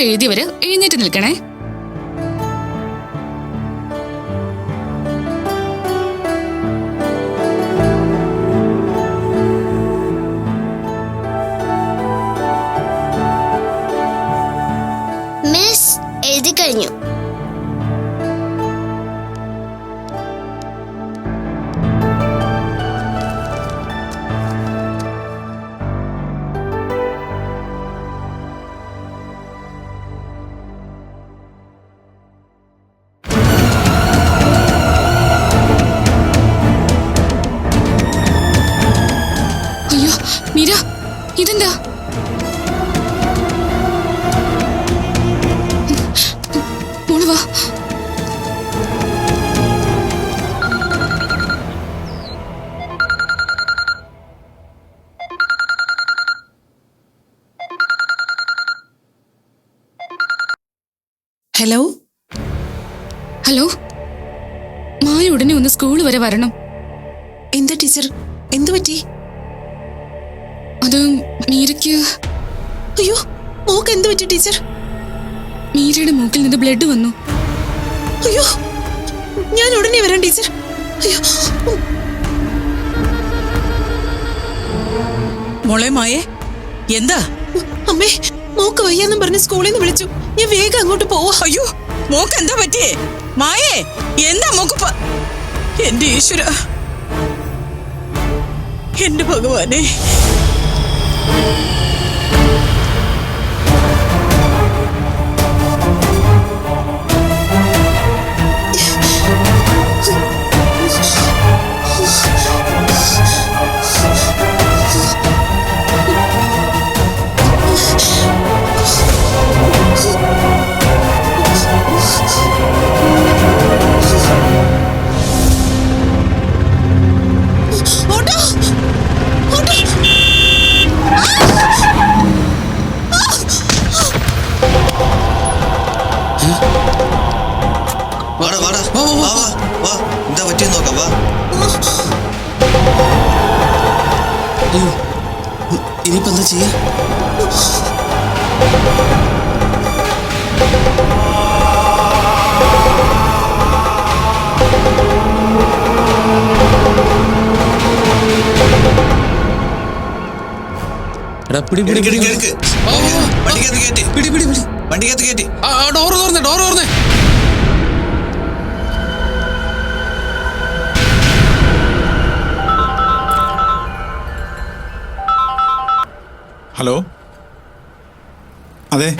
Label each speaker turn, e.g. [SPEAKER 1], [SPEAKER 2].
[SPEAKER 1] എഴുതിയവര് എഴുന്നേറ്റ് നിൽക്കണേ. വാ
[SPEAKER 2] ഹലോ?
[SPEAKER 1] ഹലോ? മായ ഉടനെ ഒന്ന് സ്കൂൾ വരെ വരണം.
[SPEAKER 2] എന്താ ടീച്ചർ? എന്തു പറ്റി?
[SPEAKER 1] അത് മീരയ്ക്ക്
[SPEAKER 2] അയ്യോ മോക്ക് എന്തു പറ്റി ടീച്ചർ?
[SPEAKER 1] മീരയുടെ മൂക്കിൽ നിന്ന് ബ്ലഡ് വന്നു.
[SPEAKER 2] അയ്യോ ഞാൻ ഉടനെ വരാം ടീച്ചർ. അയ്യോ.
[SPEAKER 3] മോളെ മായേ എന്താ?
[SPEAKER 2] അമ്മേ മോക്ക് വയ്യാന്നും പറഞ്ഞ് സ്കൂളിൽ നിന്ന് വിളിച്ചു. ഞാൻ വേഗം അങ്ങോട്ട് പോവാ.
[SPEAKER 3] അയ്യോ മോക്ക് എന്താ പറ്റിയേ? മായേ എന്താ മോക്ക് എന്റെ ഈശ്വര. എന്റെ ഭഗവാനെ.
[SPEAKER 4] ஐயோ இனிப்பு வந்துச்சு
[SPEAKER 5] பிடி
[SPEAKER 4] பிடி
[SPEAKER 5] பிடி இருக்கு வண்டிக்கத்து கேட்டு
[SPEAKER 4] பிடி பிடி பிடி
[SPEAKER 5] வண்டிக்கத்து கேட்டு
[SPEAKER 4] டோர் தோறந்தேன் டோர் தோறந்தேன் അതെ.